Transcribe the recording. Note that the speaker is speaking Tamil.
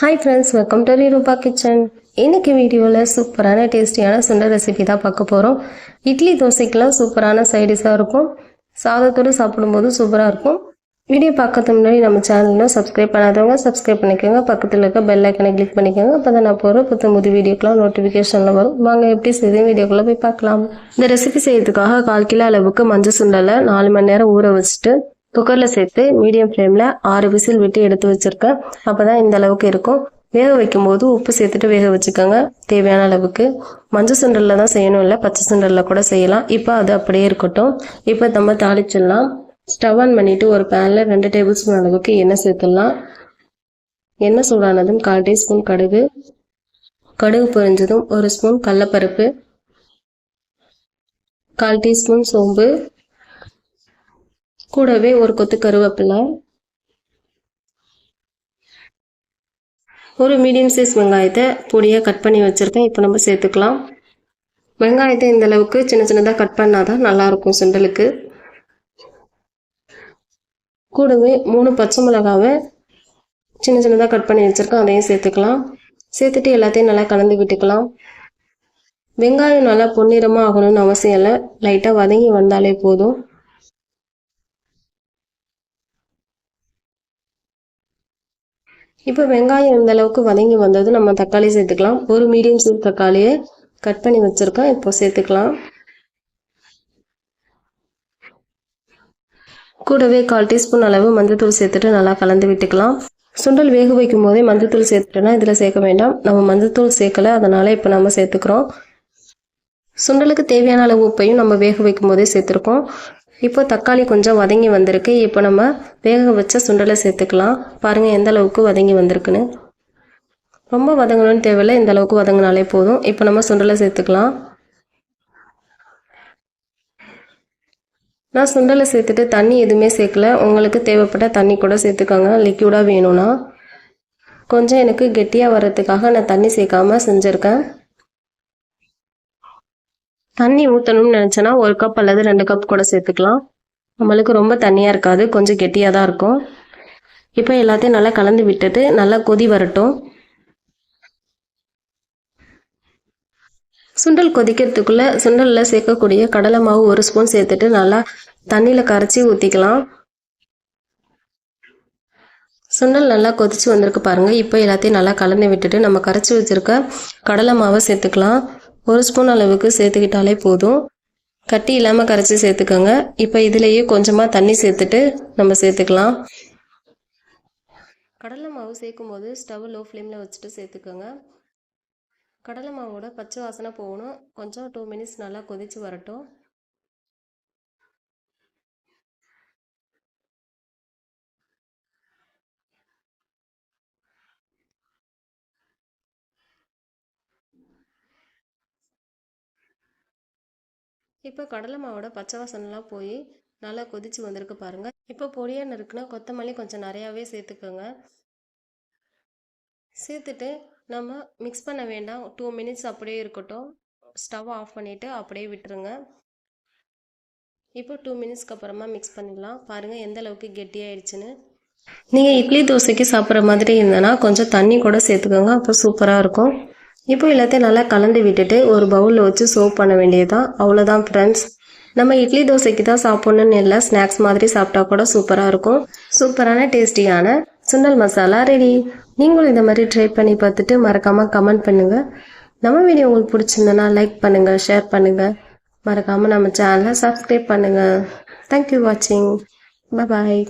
Hi friends welcome to Roopa kitchen இன்றைக்கி வீடியோவில் சூப்பரான டேஸ்டியான சுண்டல் ரெசிபி தான் பார்க்க போகிறோம் இட்லி தோசைக்கெலாம் சூப்பரான சைடிஷாக இருக்கும். சாதத்தோடு சாப்பிடும்போது சூப்பராக இருக்கும். வீடியோ பார்க்கறதுக்கு முன்னாடி நம்ம சேனலும் சப்ஸ்கிரைப் பண்ணாதவங்க சப்ஸ்கிரைப் பண்ணிக்கோங்க. பக்கத்தில் இருக்க பெல் ஐக்கனை கிளிக் பண்ணிக்கோங்க. அப்போ தான் நான் போகிற புத்த முது வீடியோக்கெலாம் நோட்டிஃபிகேஷனில் வரும். வாங்க எப்படி செய்து வீடியோக்குள்ளே போய் பார்க்கலாம். இந்த ரெசிபி செய்யறதுக்காக கால் கிலோ அளவுக்கு மஞ்சள் சுண்டலை நாலு மணி நேரம் ஊற வச்சுட்டு குக்கரில் சேர்த்து மீடியம் ஃப்ளேமில் ஆறு விசில் விட்டு எடுத்து வச்சுருக்கேன் அப்போ தான் இந்த அளவுக்கு இருக்கும். வேக வைக்கும்போது உப்பு சேர்த்துட்டு வேக வச்சுக்கோங்க. தேவையான அளவுக்கு. மஞ்சள் சுண்டலில் தான் செய்யணும் இல்லை பச்சை சுண்டலில் கூட செய்யலாம். இப்போ அது அப்படியே இருக்கட்டும். இப்போ நம்ம தாளிச்சிடலாம். ஸ்டவ் ஆன் பண்ணிவிட்டு ஒரு பேனில் ரெண்டு டேபிள் ஸ்பூன் அளவுக்கு எண்ணெய் சேர்த்துடலாம். எண்ணெய் சூடானதும் கால் டீஸ்பூன் கடுகு. கடுகு பொரிஞ்சதும் ஒரு ஸ்பூன் கடலப்பருப்பு. கால் டீஸ்பூன் சோம்பு. கூடவே ஒரு கொத்து கருவேப்பிலை ஒரு மீடியம் சைஸ் வெங்காயத்தை பொடியாக கட் பண்ணி வச்சுருக்கேன். இப்போ நம்ம சேர்த்துக்கலாம். வெங்காயத்தை இந்த அளவுக்கு சின்ன சின்னதாக கட் பண்ணால் தான் நல்லாயிருக்கும் சுண்டலுக்கு. கூடவே மூணு பச்சை மிளகாவை சின்ன சின்னதாக கட் பண்ணி வச்சுருக்கேன். அதையும் சேர்த்துக்கலாம். சேர்த்துட்டு எல்லாத்தையும் நல்லா கலந்து விட்டுக்கலாம். வெங்காயம் நல்லா பொன்னிறமாக ஆகணும்னு அவசியம் இல்லை. லைட்டாக வதங்கி வந்தாலே போதும். இப்போ வெங்காயம் இந்த அளவுக்கு வதங்கி வந்தது நம்ம தக்காளி சேர்த்துக்கலாம். ஒரு மீடியம் சைஸ் தக்காளியை கட் பண்ணி வச்சுருக்கோம். இப்போ சேர்த்துக்கலாம். கூடவே கால் டீஸ்பூன் அளவு மஞ்சத்தூள் சேர்த்துட்டு நல்லா கலந்து விட்டுக்கலாம். சுண்டல் வேக வைக்கும் போதே மஞ்சத்தூள் சேர்த்துட்டோன்னா இதில் சேர்க்க வேண்டாம். நம்ம மஞ்சத்தூள் சேர்க்கலை அதனால் இப்போ நம்ம சேர்த்துக்கிறோம். சுண்டலுக்கு தேவையான அளவு உப்பையும் நம்ம வேக வைக்கும் போதே சேர்த்துருக்கோம். இப்போ தக்காளி கொஞ்சம் வதங்கி வந்திருக்கு. இப்போ நம்ம வேக வச்ச சுண்டலை சேர்த்துக்கலாம். பாருங்கள் எந்த அளவுக்கு வதங்கி வந்திருக்குன்னு. ரொம்ப வதங்கணும்னு தேவையில்லை. இந்த அளவுக்கு வதங்கினாலே போதும். இப்போ நம்ம சுண்டலை சேர்த்துக்கலாம். நான் சுண்டலை சேர்த்துட்டு தண்ணி எதுவுமே சேர்க்கல. உங்களுக்கு தேவைப்பட்ட தண்ணி கூட சேர்த்துக்கோங்க. லிக்யூடாக வேணும்னா. கொஞ்சம் எனக்கு கெட்டியாக வர்றதுக்காக நான் தண்ணி சேர்க்காமல் செஞ்சுருக்கேன். தண்ணி ஊற்றணும்னு நினச்சேன்னா ஒரு கப் அல்லது ரெண்டு கப் கூட சேர்த்துக்கலாம். நம்மளுக்கு ரொம்ப தண்ணியாக இருக்காது கொஞ்சம் கெட்டியாக தான் இருக்கும். இப்போ எல்லாத்தையும் நல்லா கலந்து விட்டுட்டு நல்லா கொதி வரட்டும். சுண்டல் கொதிக்கிறதுக்குள்ளே சுண்டலில் சேர்க்கக்கூடிய கடலை மாவு ஒரு ஸ்பூன் சேர்த்துட்டு நல்லா தண்ணியில் கரைச்சி ஊற்றிக்கலாம் சுண்டல் நல்லா கொதிச்சு வந்திருக்கு பாருங்கள் இப்போ எல்லாத்தையும் நல்லா கலந்து விட்டுட்டு நம்ம கரைச்சி வச்சுருக்க கடலை மாவை சேர்த்துக்கலாம். ஒரு ஸ்பூன் அளவுக்கு சேர்த்துக்கிட்டாலே போதும். கட்டி இல்லாமல் கரைச்சி சேர்த்துக்கோங்க. இப்போ இதுலேயே கொஞ்சமாக தண்ணி சேர்த்துட்டு நம்ம சேர்த்துக்கலாம். கடலை மாவு சேர்க்கும் போது ஸ்டவ் லோ ஃப்ளேமில் வச்சுட்டு சேர்த்துக்கோங்க. கடலை மாவோட பச்சை வாசனை போகணும். கொஞ்சம் டூ மினிட்ஸ் நல்லா கொதித்து வரட்டும். இப்போ கடலை மாவோட பச்சை வாசனைலாம் போய் நல்லா கொதிச்சு வந்திருக்கு பாருங்கள் இப்போ பொடியாக நறுக்குனா கொத்தமல்லி கொஞ்சம் நிறையாவே சேர்த்துக்கோங்க. சேர்த்துட்டு நம்ம மிக்ஸ் பண்ண வேண்டாம். டூ மினிட்ஸ் அப்படியே இருக்கட்டும். ஸ்டவ் ஆஃப் பண்ணிவிட்டு அப்படியே விட்டுருங்க. இப்போ டூ மினிட்ஸ்க்கு அப்புறமா மிக்ஸ் பண்ணிடலாம். பாருங்கள் எந்த அளவுக்கு கெட்டியாயிடுச்சுன்னு. நீங்கள் இட்லி தோசைக்கு சாப்பிட்ற மாதிரி இருந்ததுன்னா கொஞ்சம் தண்ணி கூட சேர்த்துக்கோங்க. அப்போ சூப்பராக இருக்கும். இப்போ எல்லாத்தையும் நல்லா கலந்து விட்டுட்டு ஒரு பவுலில் வச்சு சோப் பண்ண வேண்டியதுதான். அவ்வளோதான் ஃப்ரெண்ட்ஸ் நம்ம இட்லி தோசைக்கு தான் சாப்பிட்ணுன்னு இல்லை ஸ்நாக்ஸ் மாதிரி சாப்பிட்டா கூட சூப்பராக இருக்கும். சூப்பரான டேஸ்டியான சுண்டல் மசாலா ரெடி நீங்களும் இந்த மாதிரி ட்ரை பண்ணி பார்த்துட்டு மறக்காமல் கமெண்ட் பண்ணுங்கள் நம்ம வீடியோ உங்களுக்கு பிடிச்சிருந்தனா லைக் பண்ணுங்கள் ஷேர் பண்ணுங்கள் மறக்காமல் நம்ம சேனலை சப்ஸ்கிரைப் பண்ணுங்கள் தேங்க்யூ வாட்சிங் பாய்